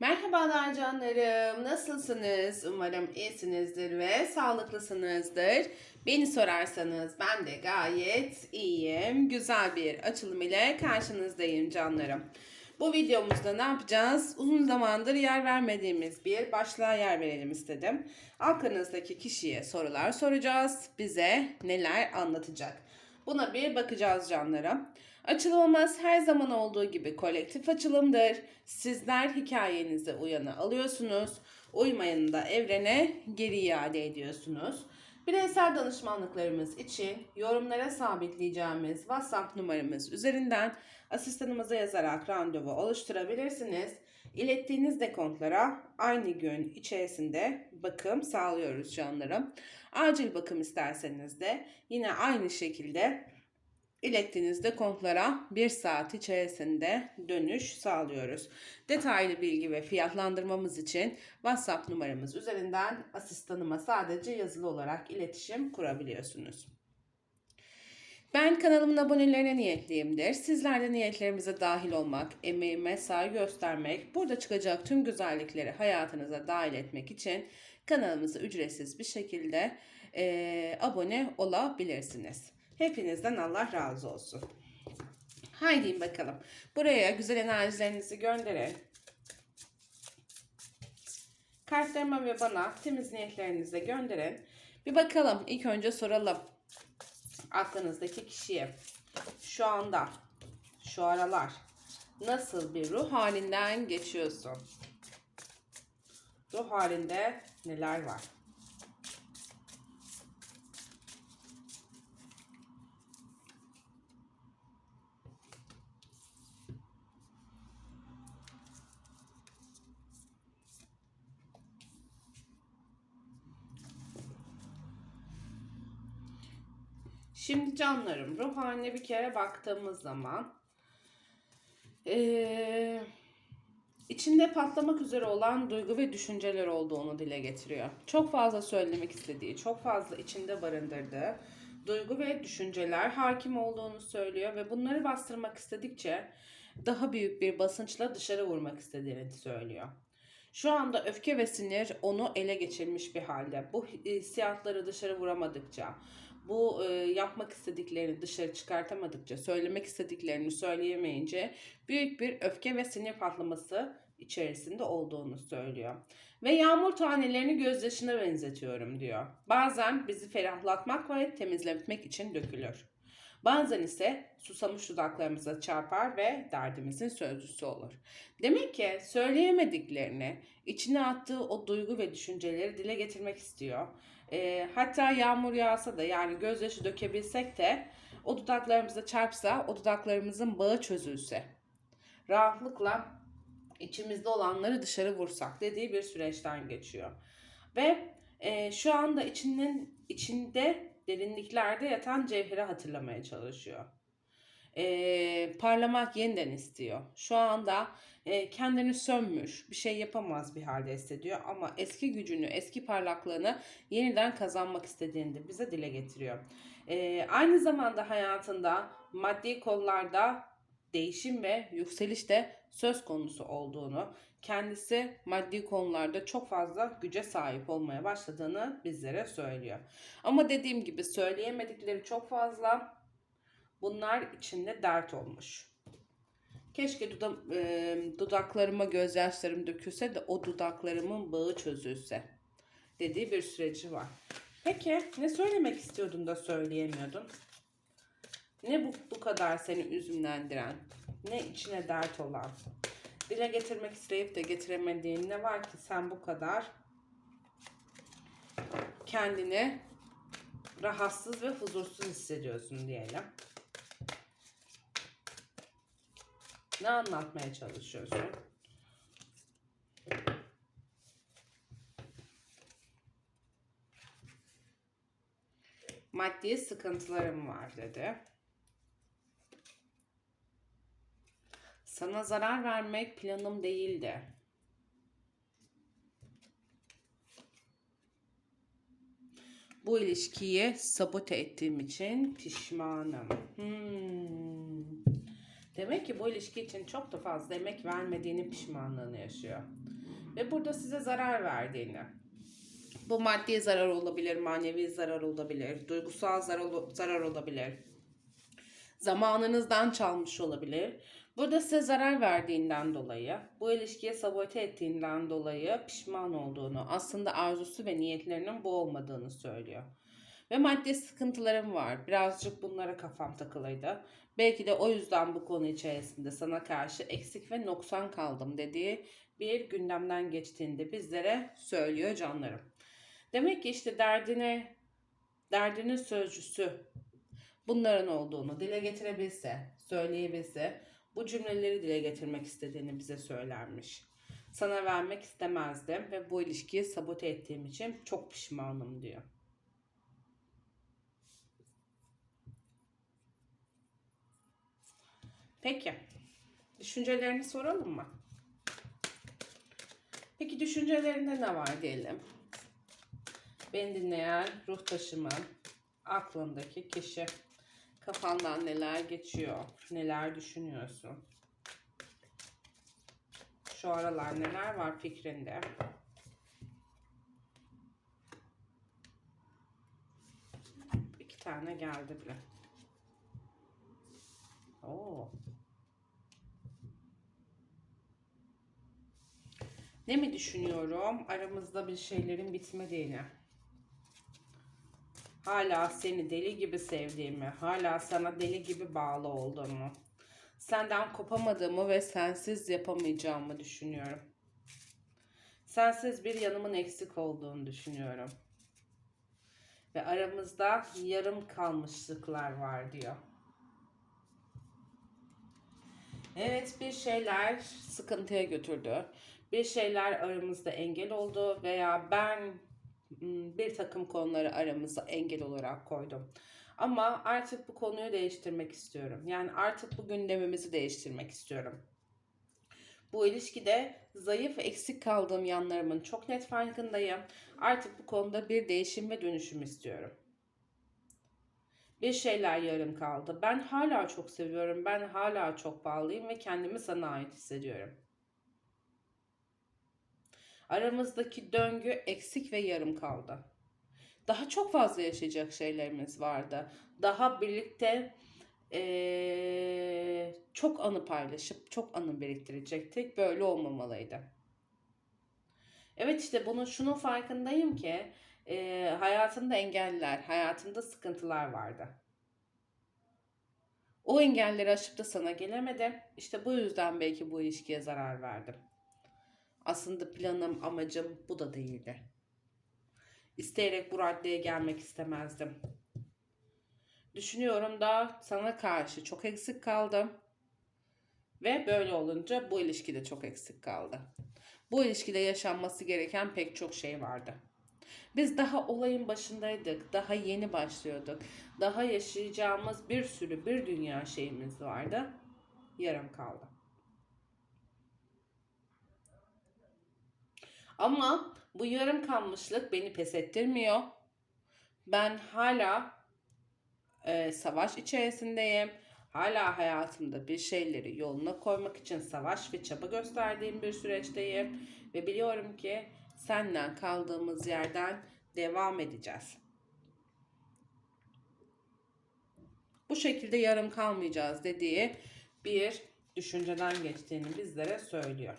Merhabalar canlarım. Nasılsınız? Umarım iyisinizdir ve sağlıklısınızdır. Beni sorarsanız ben de gayet iyiyim. Güzel bir açılım ile karşınızdayım canlarım. Bu videomuzda ne yapacağız? Uzun zamandır yer vermediğimiz bir başlığa yer verelim istedim. Aklınızdaki kişiye sorular soracağız. Bize neler anlatacak? Buna bir bakacağız canlarım. Açılımımız her zaman olduğu gibi kolektif açılımdır. Sizler hikayenize uyanı alıyorsunuz. Uymayanı da evrene geri iade ediyorsunuz. Bireysel danışmanlıklarımız için yorumlara sabitleyeceğimiz WhatsApp numaramız üzerinden asistanımıza yazarak randevu oluşturabilirsiniz. İlettiğiniz dekontlara aynı gün içerisinde bakım sağlıyoruz canlarım. Acil bakım isterseniz de yine aynı şekilde ilettiğiniz dekontlara bir saat içerisinde dönüş sağlıyoruz. Detaylı bilgi ve fiyatlandırmamız için WhatsApp numaramız üzerinden asistanıma sadece yazılı olarak iletişim kurabiliyorsunuz. Ben kanalımın abonelerine niyetliyimdir. Sizler de niyetlerimize dahil olmak, emeğime saygı göstermek, burada çıkacak tüm güzellikleri hayatınıza dahil etmek için kanalımıza ücretsiz bir şekilde eee, abone olabilirsiniz. Hepinizden Allah razı olsun. Haydi bakalım. Buraya güzel enerjilerinizi gönderin. Kartlarıma ve bana temiz niyetlerinizi gönderin. Bir bakalım. İlk önce soralım. Aklınızdaki kişiye şu anda, şu aralar nasıl bir ruh halinden geçiyorsun? Ruh halinde neler var? Şimdi canlarım ruh haline bir kere baktığımız zaman eee, içinde patlamak üzere olan duygu ve düşünceler olduğunu dile getiriyor. Çok fazla söylemek istediği, çok fazla içinde barındırdığı duygu ve düşünceler hakim olduğunu söylüyor ve bunları bastırmak istedikçe daha büyük bir basınçla dışarı vurmak istediğini söylüyor. Şu anda öfke ve sinir onu ele geçirmiş bir halde. Bu hissiyatları dışarı vuramadıkça, bu e, yapmak istediklerini dışarı çıkartamadıkça, söylemek istediklerini söyleyemeyince büyük bir öfke ve sinir patlaması içerisinde olduğunu söylüyor. Ve yağmur tanelerini gözyaşına benzetiyorum diyor. Bazen bizi ferahlatmak ve temizletmek için dökülür. Bazen ise susamış dudaklarımıza çarpar ve derdimizin sözcüsü olur. Demek ki söyleyemediklerini, içine attığı o duygu ve düşünceleri dile getirmek istiyor. Ee, hatta yağmur yağsa da yani gözyaşı dökebilsek de o dudaklarımıza çarpsa, o dudaklarımızın bağı çözülse, rahatlıkla içimizde olanları dışarı vursak dediği bir süreçten geçiyor. Ve e, şu anda içinin içinde derinliklerde yatan cevheri hatırlamaya çalışıyor. E, parlamak yeniden istiyor. Şu anda e, kendini sönmüş, bir şey yapamaz bir halde hissediyor ama eski gücünü, eski parlaklığını yeniden kazanmak istediğini de bize dile getiriyor. E, aynı zamanda hayatında maddi konularda değişim ve yükseliş de söz konusu olduğunu, kendisi maddi konularda çok fazla güce sahip olmaya başladığını bizlere söylüyor. Ama dediğim gibi söyleyemedikleri çok fazla. Bunlar içinde dert olmuş. Keşke duda- e, dudaklarıma gözyaşlarım dökülse de o dudaklarımın bağı çözülse dediği bir süreci var. Peki ne söylemek istiyordun da söyleyemiyordun? Ne bu, bu kadar seni üzümlendiren? Ne içine dert olan? Dile getirmek isteyip de getiremediğin ne var ki sen bu kadar kendini rahatsız ve huzursuz hissediyorsun diyelim. Ne anlatmaya çalışıyorsun? Maddi sıkıntılarım var dedi. Sana zarar vermek planım değildi. Bu ilişkiyi sabote ettiğim için pişmanım. Hmm. Demek ki bu ilişki için çok da fazla emek vermediğini pişmanlığını yaşıyor. Ve burada size zarar verdiğini. Bu maddi zarar olabilir, manevi zarar olabilir, duygusal zarar, olabilir. Zamanınızdan çalmış olabilir. Burada size zarar verdiğinden dolayı, bu ilişkiye sabote ettiğinden dolayı pişman olduğunu, aslında arzusu ve niyetlerinin bu olmadığını söylüyor. Ve maddi sıkıntılarım var. Birazcık bunlara kafam takılıydı. Belki de o yüzden bu konu içerisinde sana karşı eksik ve noksan kaldım dediği bir gündemden geçtiğinde bizlere söylüyor canlarım. Demek ki işte derdine, derdinin sözcüsü bunların olduğunu dile getirebilse, söyleyebilse bu cümleleri dile getirmek istediğini bize söylermiş. Sana vermek istemezdim ve bu ilişkiyi sabote ettiğim için çok pişmanım diyor. Peki. Düşüncelerini soralım mı? Peki düşüncelerinde ne var diyelim? Beni dinleyen ruh taşımın aklındaki kişi kafandan neler geçiyor? Neler düşünüyorsun? Şu aralar neler var fikrinde? İki tane geldi bile. Oo. Ne mi düşünüyorum? Aramızda bir şeylerin bitmediğini. Hala seni deli gibi sevdiğimi, hala sana deli gibi bağlı olduğumu, senden kopamadığımı ve sensiz yapamayacağımı düşünüyorum. Sensiz bir yanımın eksik olduğunu düşünüyorum. Ve aramızda yarım kalmışlıklar var diyor. Evet bir şeyler sıkıntıya götürdü. Bir şeyler aramızda engel oldu veya ben mm, bir takım konuları aramıza engel olarak koydum. Ama artık bu konuyu değiştirmek istiyorum. Yani artık bu gündemimizi değiştirmek istiyorum. Bu ilişkide zayıf eksik kaldığım yanlarımın çok net farkındayım. Artık bu konuda bir değişim ve dönüşüm istiyorum. Bir şeyler yarım kaldı. Ben hala çok seviyorum. Ben hala çok bağlıyım ve kendimi sana ait hissediyorum. Aramızdaki döngü eksik ve yarım kaldı. Daha çok fazla yaşayacak şeylerimiz vardı. Daha birlikte eee, çok anı paylaşıp çok anı biriktirecektik. Böyle olmamalıydı. Evet işte bunun şunun farkındayım ki eee hayatında engeller, hayatında sıkıntılar vardı. O engelleri aşıp da sana gelemedi. İşte bu yüzden belki bu ilişkiye zarar verdim. Aslında planım, amacım bu da değildi. İsteyerek bu raddeye gelmek istemezdim. Düşünüyorum da sana karşı çok eksik kaldım. Ve böyle olunca bu ilişki de çok eksik kaldı. Bu ilişkide yaşanması gereken pek çok şey vardı. Biz daha olayın başındaydık. Daha yeni başlıyorduk. Daha yaşayacağımız bir sürü bir dünya şeyimiz vardı. Yarım kaldı. Ama bu yarım kalmışlık beni pes ettirmiyor. Ben hala e, savaş içerisindeyim. Hala hayatımda bir şeyleri yoluna koymak için savaş ve çaba gösterdiğim bir süreçteyim. Ve biliyorum ki senden kaldığımız yerden devam edeceğiz. Bu şekilde yarım kalmayacağız dediği bir düşünceden geçtiğini bizlere söylüyor.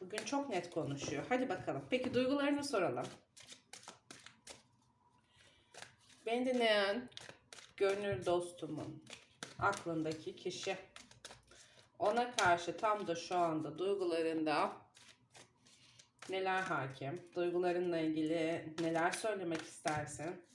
Bugün çok net konuşuyor. Hadi bakalım. Peki duygularını soralım. Beni dinleyen gönül dostumun aklındaki kişi ona karşı tam da şu anda duygularında neler hakim? Duygularınla ilgili neler söylemek istersin?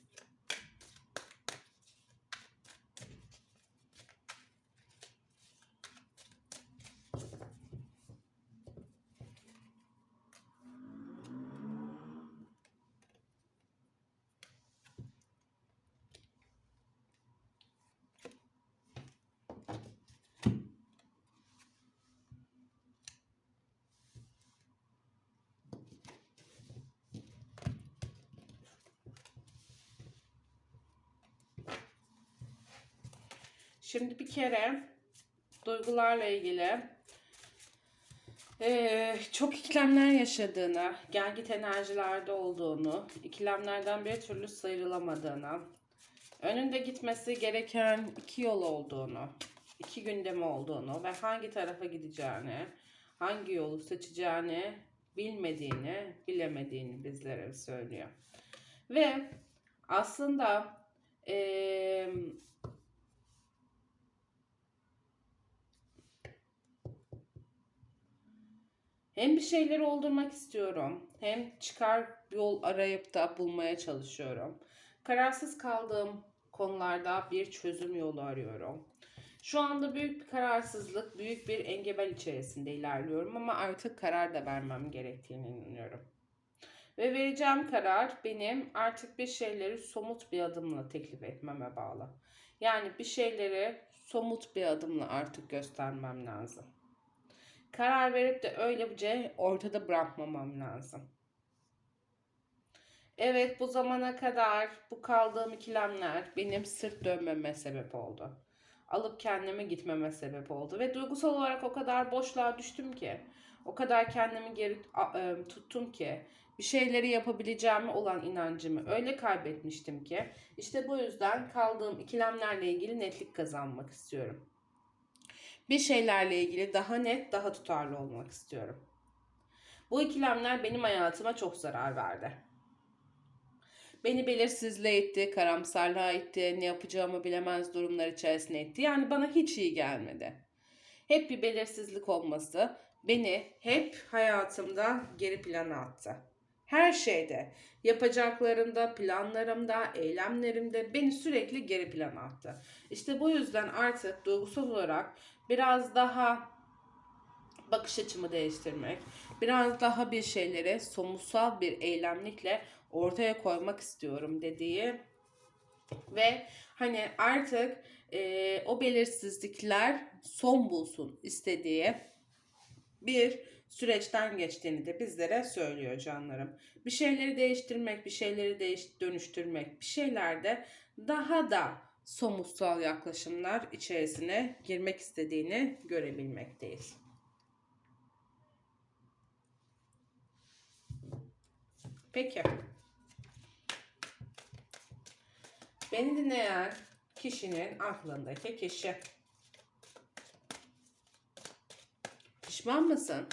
Şimdi bir kere duygularla ilgili ee, çok ikilemler yaşadığını, gel git enerjilerde olduğunu, ikilemlerden bir türlü sıyrılamadığını, önünde gitmesi gereken iki yol olduğunu, iki gündemi olduğunu ve hangi tarafa gideceğini, hangi yolu seçeceğini bilmediğini, bilemediğini bizlere söylüyor. Ve aslında eee Hem bir şeyleri oldurmak istiyorum, hem çıkar yol arayıp da bulmaya çalışıyorum. Kararsız kaldığım konularda bir çözüm yolu arıyorum. Şu anda büyük bir kararsızlık, büyük bir engebel içerisinde ilerliyorum ama artık karar da vermem gerektiğini inanıyorum. Ve vereceğim karar benim artık bir şeyleri somut bir adımla teklif etmeme bağlı. Yani bir şeyleri somut bir adımla artık göstermem lazım. Karar verip de öylece ortada bırakmamam lazım. Evet bu zamana kadar bu kaldığım ikilemler benim sırt dönmeme sebep oldu. Alıp kendime gitmeme sebep oldu. Ve duygusal olarak o kadar boşluğa düştüm ki. O kadar kendimi geri e, tuttum ki. Bir şeyleri yapabileceğime olan inancımı öyle kaybetmiştim ki. işte bu yüzden kaldığım ikilemlerle ilgili netlik kazanmak istiyorum bir şeylerle ilgili daha net, daha tutarlı olmak istiyorum. Bu ikilemler benim hayatıma çok zarar verdi. Beni belirsizliğe itti, karamsarlığa itti, ne yapacağımı bilemez durumlar içerisine itti. Yani bana hiç iyi gelmedi. Hep bir belirsizlik olması beni hep hayatımda geri plana attı. Her şeyde, yapacaklarımda, planlarımda, eylemlerimde beni sürekli geri plana attı. İşte bu yüzden artık duygusal olarak biraz daha bakış açımı değiştirmek, biraz daha bir şeyleri somutsal bir eylemlikle ortaya koymak istiyorum dediği ve hani artık e, o belirsizlikler son bulsun istediği bir süreçten geçtiğini de bizlere söylüyor canlarım. Bir şeyleri değiştirmek, bir şeyleri değiş dönüştürmek, bir şeylerde daha da somutsal yaklaşımlar içerisine girmek istediğini görebilmekteyiz. Peki. Beni dinleyen kişinin aklındaki kişi. Pişman mısın?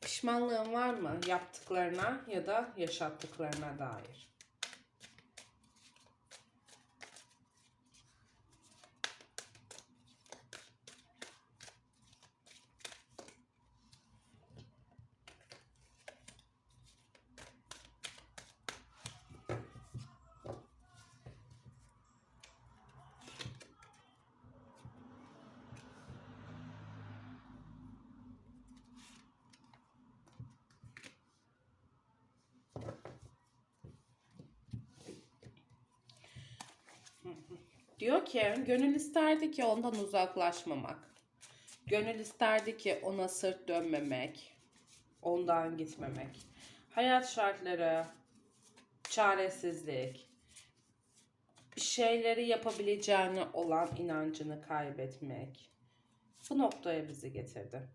Pişmanlığın var mı yaptıklarına ya da yaşattıklarına dair? Diyor ki gönül isterdi ki ondan uzaklaşmamak. Gönül isterdi ki ona sırt dönmemek. Ondan gitmemek. Hayat şartları, çaresizlik, şeyleri yapabileceğine olan inancını kaybetmek. Bu noktaya bizi getirdi.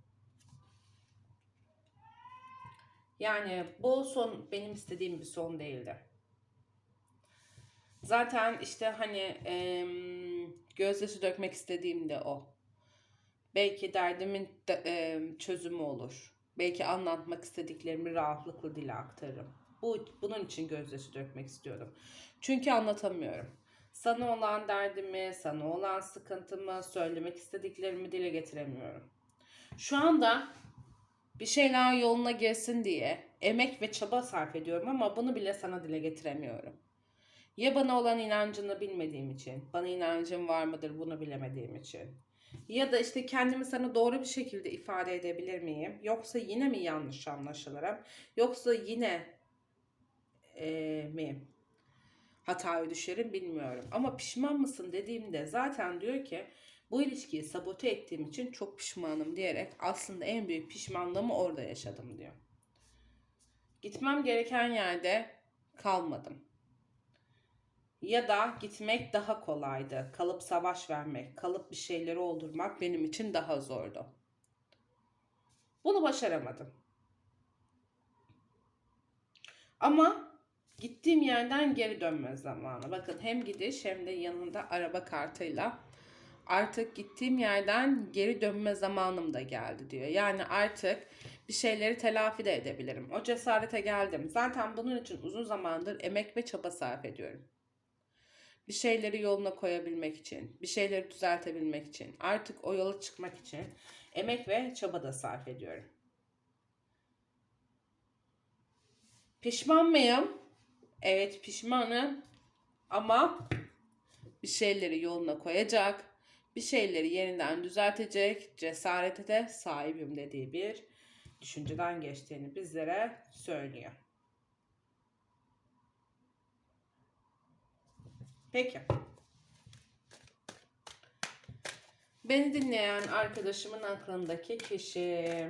Yani bu son benim istediğim bir son değildi. Zaten işte hani e, gözyaşı dökmek istediğim de o. Belki derdimin de, e, çözümü olur. Belki anlatmak istediklerimi rahatlıkla dile aktarırım. Bu, bunun için gözyaşı dökmek istiyorum. Çünkü anlatamıyorum. Sana olan derdimi, sana olan sıkıntımı, söylemek istediklerimi dile getiremiyorum. Şu anda bir şeyler yoluna girsin diye emek ve çaba sarf ediyorum ama bunu bile sana dile getiremiyorum. Ya bana olan inancını bilmediğim için, bana inancım var mıdır bunu bilemediğim için. Ya da işte kendimi sana doğru bir şekilde ifade edebilir miyim? Yoksa yine mi yanlış anlaşılırım? Yoksa yine e, mi hataya düşerim bilmiyorum. Ama pişman mısın dediğimde zaten diyor ki bu ilişkiyi sabote ettiğim için çok pişmanım diyerek aslında en büyük pişmanlığımı orada yaşadım diyor. Gitmem gereken yerde kalmadım. Ya da gitmek daha kolaydı. Kalıp savaş vermek, kalıp bir şeyleri oldurmak benim için daha zordu. Bunu başaramadım. Ama gittiğim yerden geri dönme zamanı. Bakın hem gidiş hem de yanında araba kartıyla artık gittiğim yerden geri dönme zamanım da geldi diyor. Yani artık bir şeyleri telafi de edebilirim. O cesarete geldim. Zaten bunun için uzun zamandır emek ve çaba sarf ediyorum. Bir şeyleri yoluna koyabilmek için, bir şeyleri düzeltebilmek için, artık o yola çıkmak için emek ve çaba da sarf ediyorum. Pişman mıyım? Evet pişmanım. Ama bir şeyleri yoluna koyacak, bir şeyleri yeniden düzeltecek cesarete de sahibim dediği bir düşünceden geçtiğini bizlere söylüyor. Peki. Beni dinleyen arkadaşımın aklındaki kişi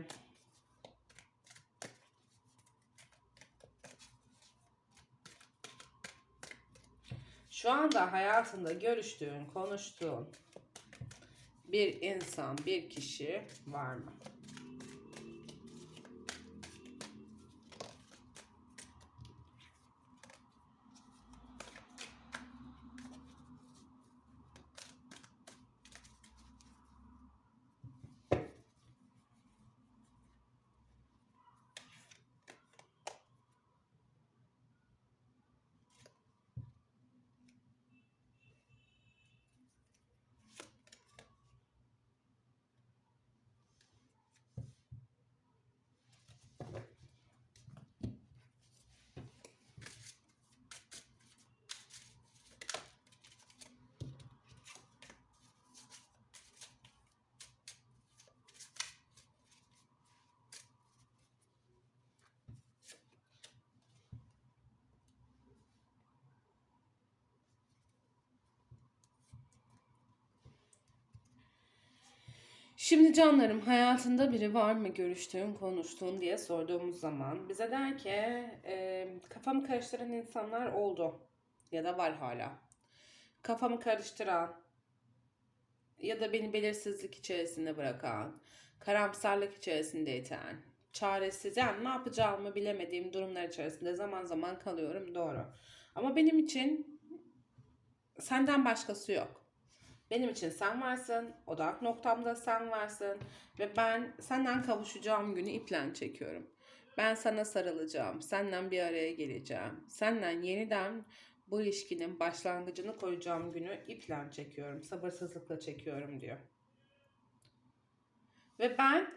şu anda hayatında görüştüğün, konuştuğun bir insan, bir kişi var mı? Şimdi canlarım hayatında biri var mı görüştüğün, konuştuğun diye sorduğumuz zaman bize der ki e, kafamı karıştıran insanlar oldu ya da var hala. Kafamı karıştıran ya da beni belirsizlik içerisinde bırakan, karamsarlık içerisinde iten, çaresiz yani ne yapacağımı bilemediğim durumlar içerisinde zaman zaman kalıyorum doğru. Ama benim için senden başkası yok. Benim için sen varsın, odak noktamda sen varsın ve ben senden kavuşacağım günü iple çekiyorum. Ben sana sarılacağım, senden bir araya geleceğim. Senden yeniden bu ilişkinin başlangıcını koyacağım günü iple çekiyorum, sabırsızlıkla çekiyorum diyor. Ve ben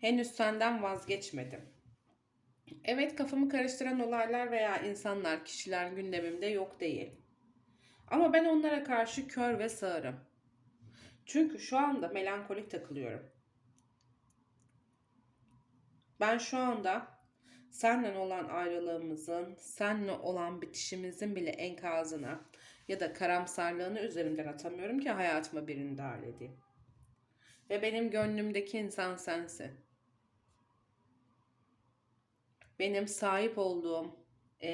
henüz senden vazgeçmedim. Evet kafamı karıştıran olaylar veya insanlar, kişiler gündemimde yok değil. Ama ben onlara karşı kör ve sağırım. Çünkü şu anda melankolik takılıyorum. Ben şu anda seninle olan ayrılığımızın, seninle olan bitişimizin bile enkazına ya da karamsarlığını üzerimden atamıyorum ki hayatıma birini dahil edeyim. Ve benim gönlümdeki insan sensin. Benim sahip olduğum e,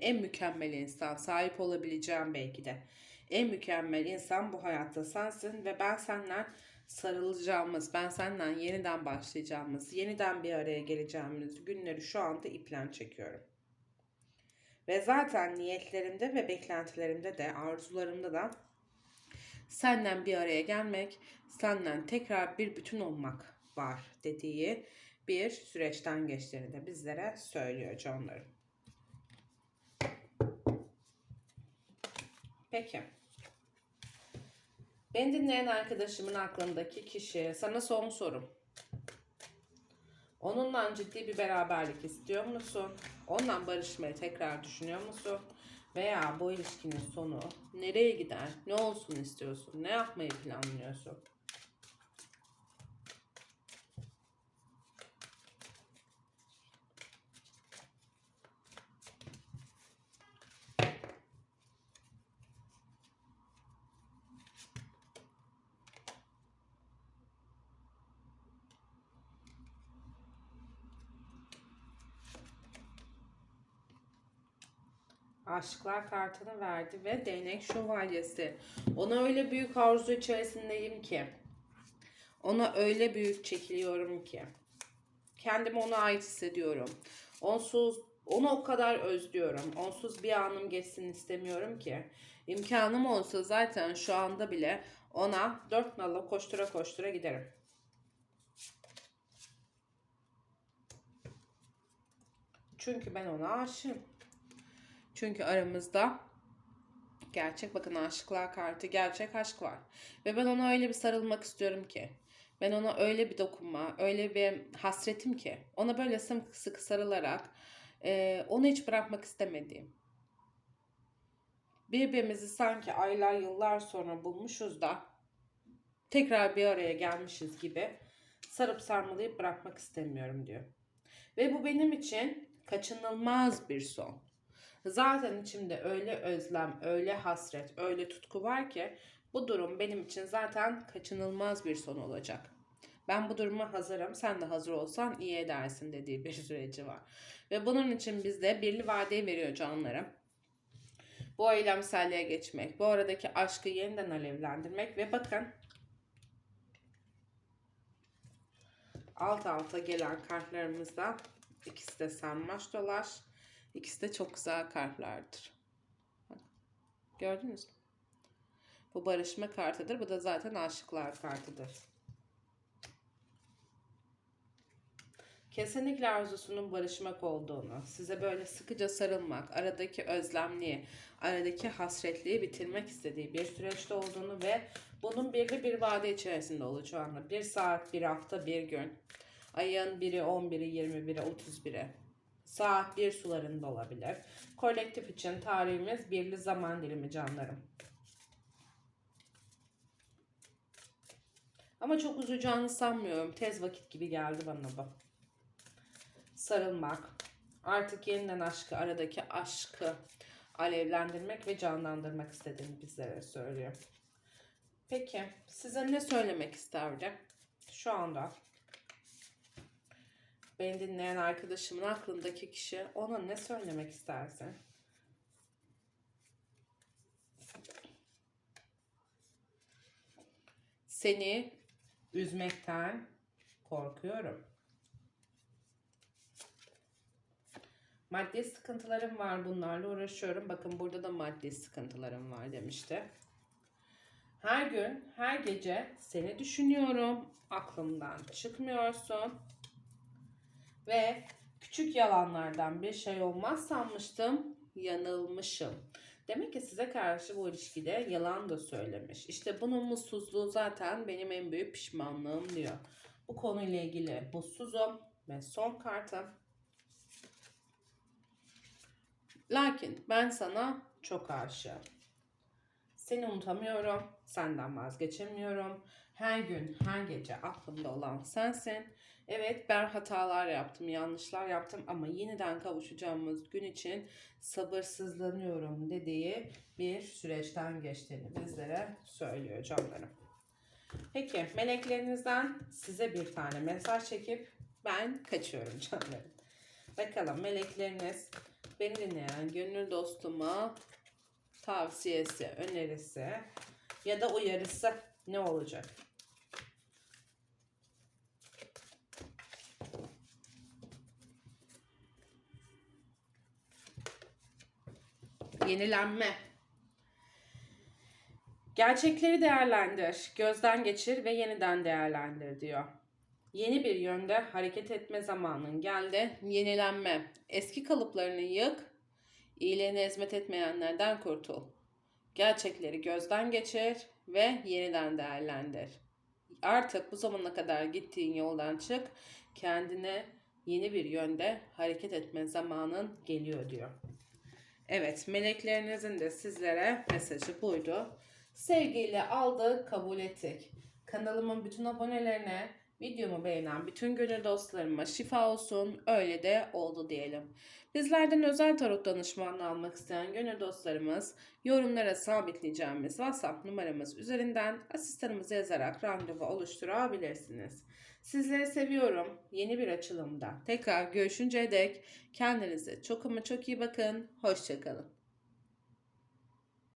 en mükemmel insan, sahip olabileceğim belki de en mükemmel insan bu hayatta sensin ve ben senden sarılacağımız, ben senden yeniden başlayacağımız, yeniden bir araya geleceğimiz günleri şu anda iplen çekiyorum. Ve zaten niyetlerimde ve beklentilerimde de, arzularımda da senden bir araya gelmek, senden tekrar bir bütün olmak var dediği bir süreçten geçtiğini de bizlere söylüyor canlarım. Peki. Beni dinleyen arkadaşımın aklındaki kişi sana son sorum. Onunla ciddi bir beraberlik istiyor musun? Onunla barışmayı tekrar düşünüyor musun? Veya bu ilişkinin sonu nereye gider? Ne olsun istiyorsun? Ne yapmayı planlıyorsun? Aşklar kartını verdi ve değnek şövalyesi. Ona öyle büyük arzu içerisindeyim ki. Ona öyle büyük çekiliyorum ki. Kendimi ona ait hissediyorum. Onsuz onu o kadar özlüyorum. Onsuz bir anım geçsin istemiyorum ki. İmkanım olsa zaten şu anda bile ona dört nala koştura koştura giderim. Çünkü ben ona aşığım. Çünkü aramızda gerçek bakın aşıklar kartı gerçek aşk var. Ve ben ona öyle bir sarılmak istiyorum ki. Ben ona öyle bir dokunma, öyle bir hasretim ki. Ona böyle sıkı sıkı sarılarak e, onu hiç bırakmak istemediğim. Birbirimizi sanki aylar yıllar sonra bulmuşuz da tekrar bir araya gelmişiz gibi sarıp sarmalayıp bırakmak istemiyorum diyor. Ve bu benim için kaçınılmaz bir son. Zaten içimde öyle özlem, öyle hasret, öyle tutku var ki bu durum benim için zaten kaçınılmaz bir son olacak. Ben bu duruma hazırım, sen de hazır olsan iyi edersin dediği bir süreci var. Ve bunun için bizde birli vadeyi veriyor canlarım. Bu eylemselliğe geçmek, bu aradaki aşkı yeniden alevlendirmek ve bakın alt alta gelen kartlarımızda ikisi de sanmaç dolaş, ikisi de çok güzel kartlardır. Gördünüz mü? Bu barışma kartıdır. Bu da zaten aşıklar kartıdır. Kesinlikle arzusunun barışmak olduğunu, size böyle sıkıca sarılmak, aradaki özlemliği, aradaki hasretliği bitirmek istediği bir süreçte olduğunu ve bunun belli bir vade içerisinde olacağını, bir saat, bir hafta, bir gün, ayın biri, 11'i, 21'i, 31'i, saat bir sularında olabilir. Kolektif için tarihimiz birli zaman dilimi canlarım. Ama çok uzayacağını sanmıyorum. Tez vakit gibi geldi bana bu. Sarılmak, artık yeniden aşkı, aradaki aşkı alevlendirmek ve canlandırmak istediğini bizlere söylüyor. Peki, size ne söylemek isterdi şu anda? Beni dinleyen arkadaşımın aklındaki kişi ona ne söylemek istersin? Seni üzmekten korkuyorum. Maddi sıkıntılarım var bunlarla uğraşıyorum. Bakın burada da maddi sıkıntılarım var demişti. Her gün, her gece seni düşünüyorum. Aklımdan çıkmıyorsun. Ve küçük yalanlardan bir şey olmaz sanmıştım. Yanılmışım. Demek ki size karşı bu ilişkide yalan da söylemiş. İşte bunun mutsuzluğu zaten benim en büyük pişmanlığım diyor. Bu konuyla ilgili mutsuzum ve son kartım. Lakin ben sana çok aşığım. Seni unutamıyorum, senden vazgeçemiyorum. Her gün, her gece aklımda olan sensin. Evet ben hatalar yaptım, yanlışlar yaptım ama yeniden kavuşacağımız gün için sabırsızlanıyorum dediği bir süreçten geçtiğini bizlere söylüyor canlarım. Peki meleklerinizden size bir tane mesaj çekip ben kaçıyorum canlarım. Bakalım melekleriniz beni dinleyen gönül dostuma tavsiyesi, önerisi ya da uyarısı ne olacak? Yenilenme. Gerçekleri değerlendir, gözden geçir ve yeniden değerlendir diyor. Yeni bir yönde hareket etme zamanın geldi. Yenilenme. Eski kalıplarını yık. İyiliğine hizmet etmeyenlerden kurtul. Gerçekleri gözden geçir ve yeniden değerlendir. Artık bu zamana kadar gittiğin yoldan çık. Kendine yeni bir yönde hareket etme zamanın geliyor diyor. Evet, meleklerinizin de sizlere mesajı buydu. Sevgiyle aldık, kabul ettik. Kanalımın bütün abonelerine, videomu beğenen bütün gönül dostlarıma şifa olsun, öyle de oldu diyelim. Bizlerden özel tarot danışmanlığı almak isteyen gönül dostlarımız yorumlara sabitleyeceğimiz WhatsApp numaramız üzerinden asistanımızı yazarak randevu oluşturabilirsiniz. Sizleri seviyorum. Yeni bir açılımda tekrar görüşünceye dek kendinize çok ama çok iyi bakın. Hoşçakalın.